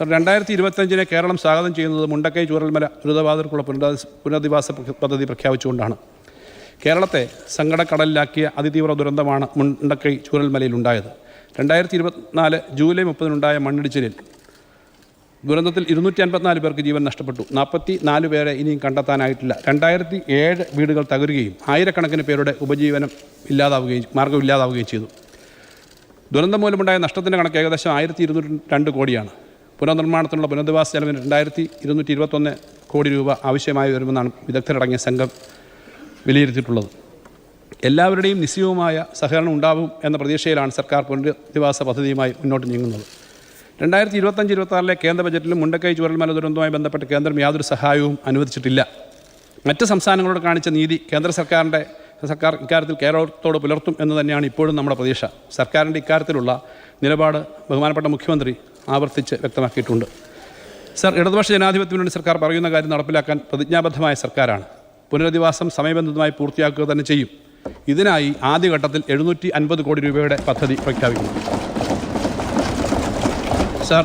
Sir രണ്ടായിരത്തി ഇരുപത്തഞ്ചിനെ കേരളം സ്വാഗതം ചെയ്യുന്നത് മുണ്ടക്കൈ ചൂരൽമല ദുരിതബാധിതർക്കുള്ള പുനരധി പുനരധിവാസ പദ്ധതി പ്രഖ്യാപിച്ചുകൊണ്ടാണ്. കേരളത്തെ സങ്കടക്കടലിലാക്കിയ അതിതീവ്ര ദുരന്തമാണ് മുണ്ടക്കൈ ചൂരൽമലയിലുണ്ടായത് രണ്ടായിരത്തി ഇരുപത്തിനാല് ജൂലൈ മുപ്പതിനുണ്ടായ മണ്ണിടിച്ചിലിൽ ദുരന്തത്തിൽ ഇരുന്നൂറ്റി അൻപത്തിനാല് പേർക്ക് ജീവൻ നഷ്ടപ്പെട്ടു. നാൽപ്പത്തി നാല് പേരെ ഇനിയും കണ്ടെത്താനായിട്ടില്ല. രണ്ടായിരത്തി ഏഴ് വീടുകൾ തകരുകയും ആയിരക്കണക്കിന് പേരുടെ ഉപജീവനം ഇല്ലാതാവുകയും മാർഗം ഇല്ലാതാവുകയും ചെയ്തു. ദുരന്തം മൂലമുണ്ടായ നഷ്ടത്തിന്റെ കണക്ക് ഏകദേശം ആയിരത്തി ഇരുന്നൂറ്റി രണ്ട് കോടിയാണ്. പുനർനിർമ്മാണത്തിനുള്ള പുനരധിവാസ ചെലവിന് രണ്ടായിരത്തി ഇരുന്നൂറ്റി ഇരുപത്തൊന്ന് കോടി രൂപ ആവശ്യമായി വരുമെന്നാണ് വിദഗ്ധരടങ്ങിയ സംഘം വിലയിരുത്തിയിട്ടുള്ളത്. എല്ലാവരുടെയും നിശ്ചയവുമായ സഹകരണം ഉണ്ടാവും എന്ന പ്രതീക്ഷയിലാണ് സർക്കാർ പുനരധിവാസ പദ്ധതിയുമായി മുന്നോട്ട് നീങ്ങുന്നത്. രണ്ടായിരത്തി ഇരുപത്തഞ്ച് ഇരുപത്താറിലെ കേന്ദ്ര ബജറ്റിലും മുണ്ടക്കൈ ചുരൽമല ദുരന്തവുമായി ബന്ധപ്പെട്ട് കേന്ദ്രം യാതൊരു സഹായവും അനുവദിച്ചിട്ടില്ല. മറ്റ് സംസ്ഥാനങ്ങളോട് കാണിച്ച നീതി കേന്ദ്ര സർക്കാരിന്റെ സർക്കാർ ഇക്കാര്യത്തിൽ കേരളത്തോട് പുലർത്തും എന്ന് തന്നെയാണ് ഇപ്പോഴും നമ്മുടെ പ്രതീക്ഷ. സർക്കാരിന്റെ ഇക്കാര്യത്തിലുള്ള നിലപാട് ബഹുമാനപ്പെട്ട മുഖ്യമന്ത്രി ആവർത്തിച്ച് വ്യക്തമാക്കിയിട്ടുണ്ട്. സർ ഇടതുപക്ഷ ജനാധിപത്യ വേണ്ടി സർക്കാർ പറയുന്ന കാര്യം നടപ്പിലാക്കാൻ പ്രതിജ്ഞാബദ്ധമായ സർക്കാരാണ്. പുനരധിവാസം സമയബന്ധിതമായി പൂർത്തിയാക്കുക തന്നെ ചെയ്യും. ഇതിനായി ആദ്യഘട്ടത്തിൽ എഴുന്നൂറ്റി അൻപത് കോടി രൂപയുടെ പദ്ധതി പ്രഖ്യാപിക്കുന്നു. Sir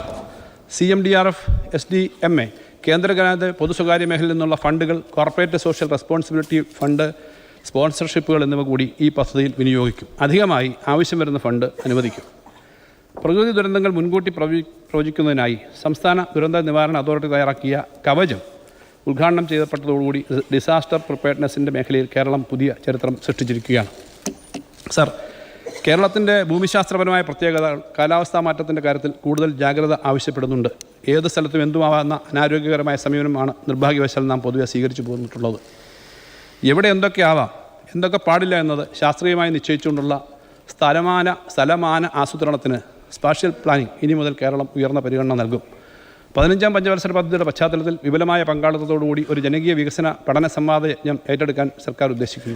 C M D R F S D M A കേന്ദ്ര ഗവൺമെന്റ് പൊതു സ്വകാര്യ മേഖലയിൽ നിന്നുള്ള ഫണ്ടുകൾ കോർപ്പറേറ്റ് സോഷ്യൽ റെസ്പോൺസിബിലിറ്റി ഫണ്ട് സ്പോൺസർഷിപ്പുകൾ എന്നിവ കൂടി ഈ പദ്ധതിയിൽ വിനിയോഗിക്കും. അധികമായി ആവശ്യം വരുന്ന ഫണ്ട് അനുവദിക്കും. പ്രകൃതി ദുരന്തങ്ങൾ മുൻകൂട്ടി പ്രവചി പ്രവചിക്കുന്നതിനായി സംസ്ഥാന ദുരന്ത നിവാരണ അതോറിറ്റി തയ്യാറാക്കിയ കവചം ഉദ്ഘാടനം ചെയ്യപ്പെട്ടതോടുകൂടി ഡിസാസ്റ്റർ പ്രിപ്പയർനെസ്സിന്റെ മേഖലയിൽ കേരളം പുതിയ ചരിത്രം സൃഷ്ടിച്ചിരിക്കുകയാണ്. സർ കേരളത്തിന്റെ ഭൂമിശാസ്ത്രപരമായ പ്രത്യേകത കാലാവസ്ഥാ മാറ്റത്തിന്റെ കാര്യത്തിൽ കൂടുതൽ ജാഗ്രത ആവശ്യപ്പെടുന്നുണ്ട്. ഏത് സ്ഥലത്തും എന്തുമാവാവുന്ന അനാരോഗ്യകരമായ സമീപനമാണ് നിർഭാഗ്യവശാൽ നാം പൊതുവെ സ്വീകരിച്ചു പോന്നിട്ടുള്ളത്. എവിടെ എന്തൊക്കെ ആവാം എന്തൊക്കെ പാടില്ല എന്നത് ശാസ്ത്രീയമായി നിശ്ചയിച്ചുകൊണ്ടുള്ള സ്ഥലമാന സ്ഥലമാന ആസൂത്രണത്തിന് സ്പാഷ്യൽ പ്ലാനിംഗ് ഇനി മുതൽ കേരളം ഉയർന്ന പരിഗണന നൽകും. പതിനഞ്ചാം പഞ്ചവത്സര പദ്ധതിയുടെ പശ്ചാത്തലത്തിൽ വിപുലമായ പങ്കാളിത്തത്തോടുകൂടി ഒരു ജനകീയ വികസന പഠന സംവാദ യജ്ഞം ഏറ്റെടുക്കാൻ സർക്കാർ ഉദ്ദേശിക്കുന്നു.